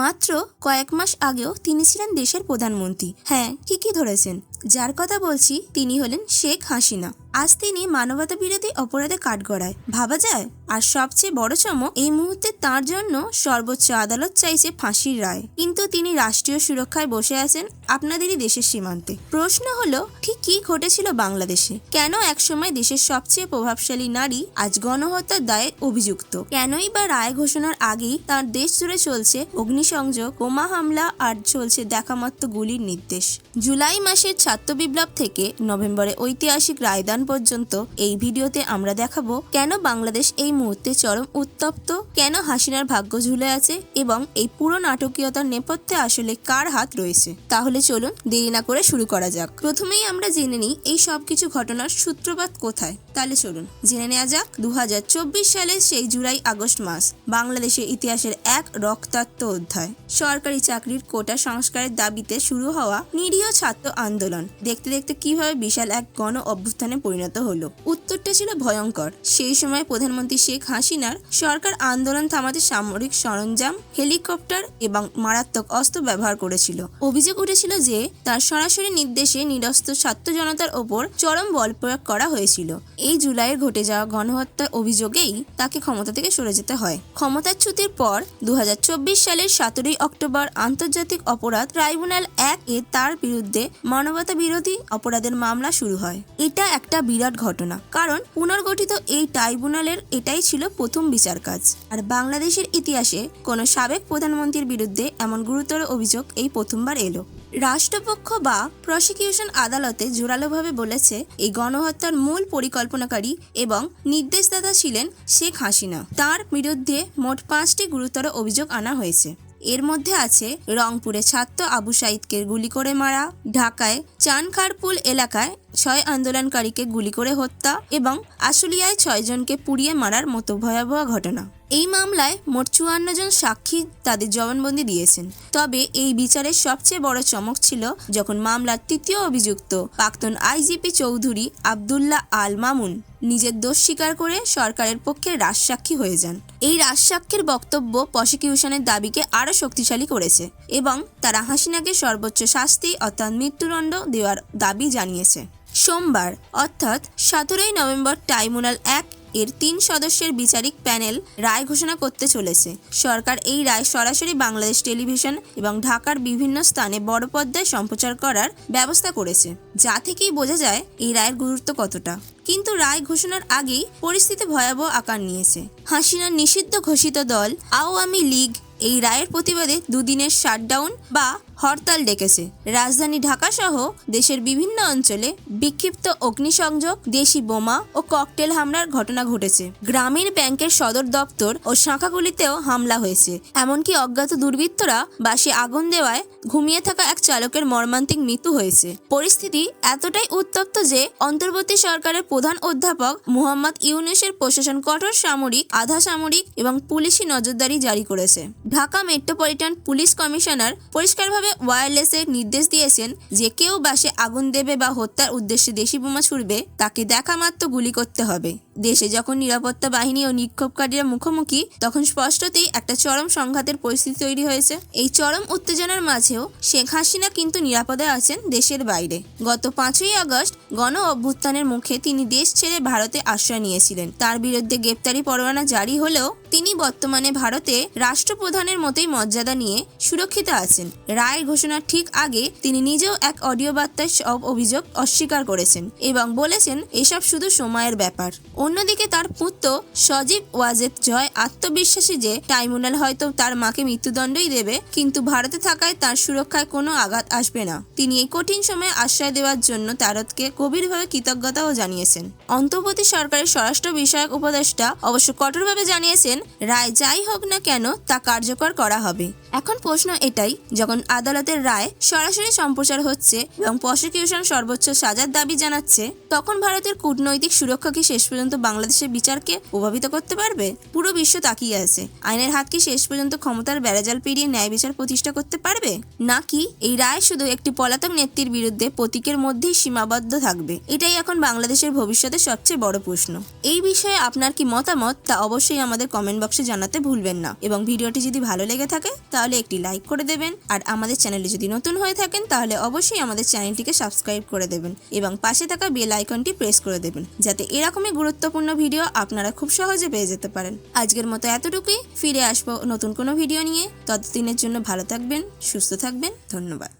মাত্র কয়েক মাস আগেও তিনি ছিলেন দেশের প্রধানমন্ত্রী। হ্যাঁ ঠিকই ধরেছেন। যার কথা বলছি তিনি হলেন শেখ হাসিনা। আজ তিনি মানবতা বিরোধী অপরাধে কাঠগড়ায় ভাবা যায়, আর সবচেয়ে বড় চমক, এই মুহূর্তে তার জন্য সর্বোচ্চ আদালত চাইছে ফাঁসির রায়। কিন্তু তিনি রাষ্ট্রীয় সুরক্ষায় বসে আছেন আপনাদেরই দেশের সীমান্তে। প্রশ্ন হলো, ঠিক কি ঘটেছিল বাংলাদেশে? কেন একসময় দেশের সবচেয়ে প্রভাবশালী নারী আজ গণহত্যার দায়ে অভিযুক্ত? কেনই বা রায় ঘোষণার আগেই তার দেশ জুড়ে চলছে অগ্নিসংযোগ বোমা হামলা, আর চলছে দেখামাত্র গুলির নির্দেশ। জুলাই মাসের ছাত্র বিপ্লব থেকে নভেম্বরে ঐতিহাসিক রায়দান পর্যন্ত এই ভিডিওতে আমরা দেখাবো কেন বাংলাদেশ এই মুহূর্তে চরম উত্তপ্ত, কেন হাসিনার ভাগ্য ঝুলে আছে এবং এই পুরো নাটকীয়তার নেপথ্যে আসলে কার হাত রয়েছে। তাহলে চলুন দেরি না করে শুরু করা যাক। প্রথমেই আমরা জেনে নিই এই সব কিছু ঘটনার সূত্রপাত কোথায়। তাহলে চলুন জেনে নেওয়া যাক দু হাজার চব্বিশ সালের সেই জুলাই আগস্ট মাস, বাংলাদেশের ইতিহাসের এক রক্তাক্ত অধ্যায়। সরকারি চাকরির কোটা সংস্কারের দাবিতে শুরু হওয়া নিরীহ ছাত্র আন্দোলন। দেখতে দেখতে কীভাবে বিশাল এক গণ অভ্যুত্থানে পরিণত হলো। উত্তরটা ছিল ভয়ঙ্কর। সেই সময় প্রধানমন্ত্রী শেখ হাসিনার সরকার আন্দোলন থামাতে সামরিক সরঞ্জাম, হেলিকপ্টার এবং মারাত্মক অস্ত্র ব্যবহার করেছিল। অভিযোগ উঠেছিল যে, তার সরাসরি নির্দেশে নিরস্ত্র ছাত্র জনতার ওপর চরম বল প্রয়োগ করা হয়েছিল। এই জুলাইয়ের ঘটে যাওয়া গণহত্যার অভিযোগেই তাকে ক্ষমতা থেকে সরে যেতে হয়। ক্ষমতাচ্যুতির পর দু হাজার চব্বিশ সালের সতেরোই অক্টোবর আন্তর্জাতিক অপরাধ ট্রাইব্যুনাল এক এ তার বিরুদ্ধে মানবতা বিরোধী অপরাধের মামলা শুরু হয়। এটা একটা বিরাট ঘটনা, কারণ পুনর্গঠিত এই ট্রাইব্যুনালের এটাই ছিল প্রথম বিচার কাজ। আর বাংলাদেশের ইতিহাসে কোনো সাবেক প্রধানমন্ত্রীর বিরুদ্ধে এমন গুরুতর অভিযোগ এই প্রথমবার এলো। রাষ্ট্রপক্ষ বা প্রসিকিউশন আদালতে জোরালোভাবে বলেছে, এই গণহত্যার মূল পরিকল্পনাকারী এবং নির্দেশদাতা ছিলেন শেখ হাসিনা। তার বিরুদ্ধে মোট পাঁচটি গুরুতর অভিযোগ আনা হয়েছে। এর মধ্যে আছে রংপুরে ছাত্র আবু সাইদকে গুলি করে মারা, ঢাকায় চানখারপুল এলাকায় ছয় আন্দোলনকারীকে গুলি করে হত্যা এবং আশুলিয়ায় ছয়জনকে পুড়িয়ে মারার মতো ভয়াবহ ঘটনা। এই মামলায় মোট চুয়ান্ন জন সাক্ষী তাদের জবানবন্দি দিয়েছেন। তবে এই বিচারের সবচেয়ে বড় চমক ছিল যখন মামলার তৃতীয় অভিযুক্ত প্রাক্তন আইজিপি চৌধুরী আবদুল্লাহ আল মামুন নিজের দোষ স্বীকার করে সরকারের পক্ষে রাজসাক্ষী হয়ে যান। এই রাজসাক্ষীর বক্তব্য প্রসিকিউশনের দাবিকে আরও শক্তিশালী করেছে এবং তারা হাসিনাকে সর্বোচ্চ শাস্তি অর্থাৎ মৃত্যুদণ্ড দেওয়ার দাবি জানিয়েছে। সোমবার, অর্থাৎ সতেরোই নভেম্বর ট্রাইব্যুনাল এক এর তিন সদস্যের বিচারিক প্যানেল রায় ঘোষণা করতে চলেছে। সরকার এই রায় সরাসরি বাংলাদেশ টেলিভিশন এবং ঢাকার বিভিন্ন স্থানে বড় পর্দায় সম্প্রচার করার ব্যবস্থা করেছে, যা থেকেই বোঝা যায় এই রায়ের গুরুত্ব কতটা। কিন্তু রায় ঘোষণার আগেই পরিস্থিতি ভয়াবহ আকার নিয়েছে। হাসিনার নিষিদ্ধ ঘোষিত দল আওয়ামী লীগ এই রায়ের প্রতিবাদে দুদিনের শাটডাউন বা হরতাল ডেকেছে। রাজধানী ঢাকা সহ দেশের বিভিন্ন অঞ্চলে বিক্ষিপ্ত অগ্নিসংযোগ, দেশি বোমা ও ককটেল হামলার ঘটনা ঘটেছে। গ্রামীণ ব্যাংকের সদর দপ্তর ও শাখাগুলিতেও হামলা হয়েছে। এমনকি অজ্ঞাত দুর্বৃত্তরা বাসে আগুন দেওয়ায় ঘুমিয়ে থাকা এক চালকের মর্মান্তিক মৃত্যু হয়েছে। পরিস্থিতি এতটাই উত্তপ্ত যে অন্তর্বর্তী সরকারের প্রধান অধ্যাপক মুহাম্মদ ইউনুসের প্রশাসন কঠোর সামরিক, আধা সামরিক এবং পুলিশি নজরদারি জারি করেছে। ঢাকা মেট্রোপলিটন পুলিশ কমিশনার পরিষ্কারভাবে ওয়্যারলেসে নির্দেশ দিয়েছেন যে কেউ বাসে আগুন দেবে বা হত্যার উদ্দেশ্যে দেশি বোমা ছুড়বে, তাকে দেখা মাত্র গুলি করতে হবে। দেশে যখন নিরাপত্তা বাহিনী ও নিক্ষোভকারীরা মুখোমুখি, তখন স্পষ্টতেই একটা চরম সংঘাতের পরিস্থিতি তৈরি হয়েছে। এই চরম উত্তেজনার মাঝেও শেখ হাসিনা কিন্তু নিরাপদে আছেন দেশের বাইরে। গত পাঁচই আগস্ট গণ অভ্যুত্থানের মুখে তিনি দেশ ছেড়ে ভারতে আশ্রয় নিয়েছিলেন। তার বিরুদ্ধে গ্রেপ্তারি পরোয়ানা জারি হলেও তিনি বর্তমানে ভারতে রাষ্ট্রপ্রধানের মতোই মর্যাদা নিয়ে সুরক্ষিত আছেন। রায়ের ঘোষণার ঠিক আগে তিনি নিজেও এক অডিও বার্তায় সব অভিযোগ অস্বীকার করেছেন এবং বলেছেন, এসব শুধু সময়ের ব্যাপার। অন্যদিকে তার পুত্র সজীব ওয়াজেদ জয় আত্মবিশ্বাসী যে, ট্রাইব্যুনাল হয়তো তার মাকে মৃত্যুদণ্ডই দেবে, কিন্তু ভারতে থাকায় তার সুরক্ষায় কোনো আঘাত আসবে না। তিনি এই কঠিন সময়ে আশ্রয় দেওয়ার জন্য তারতকে গভীরভাবে কৃতজ্ঞতাও জানিয়েছেন। অন্তর্বর্তী সরকারের স্বরাষ্ট্র বিষয়ক উপদেষ্টা অবশ্য কঠোরভাবে জানিয়েছেন রায় যাই হোক না কেন, তা কার্যকর করা হবে। এখন প্রশ্ন এটাই, যখন আদালতের রায় সরাসরি সম্প্রচার হচ্ছে এবং প্রসিকিউশন সর্বোচ্চ সাজার দাবি জানাচ্ছে, তখন ভারতের কূটনৈতিক সুরক্ষা কি শেষ পর্যন্ত বাংলাদেশের বিচারকে প্রভাবিত করতে পারবে? পুরো বিশ্ব তাকিয়ে আছে। আইনের হাত কি শেষ পর্যন্ত ক্ষমতার বেড়াজাল পেরিয়ে ন্যায় বিচার প্রতিষ্ঠা করতে পারবে? নাকি এই রায় শুধু একটি পলাতক নেত্রীর বিরুদ্ধে প্রতীকের মধ্যেই সীমাবদ্ধ থাকবে? এটাই এখন বাংলাদেশের ভবিষ্যতের সবচেয়ে বড় প্রশ্ন। এই বিষয়ে আপনার কি মতামত? তা অবশ্যই আমাদের কমেন্ট কমেন্ট বক্সে জানাতে ভুলবেন না। এবং ভিডিওটি যদি ভালো লেগে থাকে, তাহলে একটি লাইক করে দেবেন। আর আমাদের চ্যানেলে যদি নতুন হয়ে থাকেন, তাহলে অবশ্যই আমাদের চ্যানেলটিকে সাবস্ক্রাইব করে দেবেন। এবং পাশে থাকা বেল আইকনটি প্রেস করে দেবেন, যাতে এরকমই গুরুত্বপূর্ণ ভিডিও আপনারা খুব সহজে পেয়ে যেতে পারেন। আজকের মতো এতটুকুই। ফিরে আসব নতুন কোনো ভিডিও নিয়ে। ততদিনের জন্য ভালো থাকবেন, সুস্থ থাকবেন। ধন্যবাদ।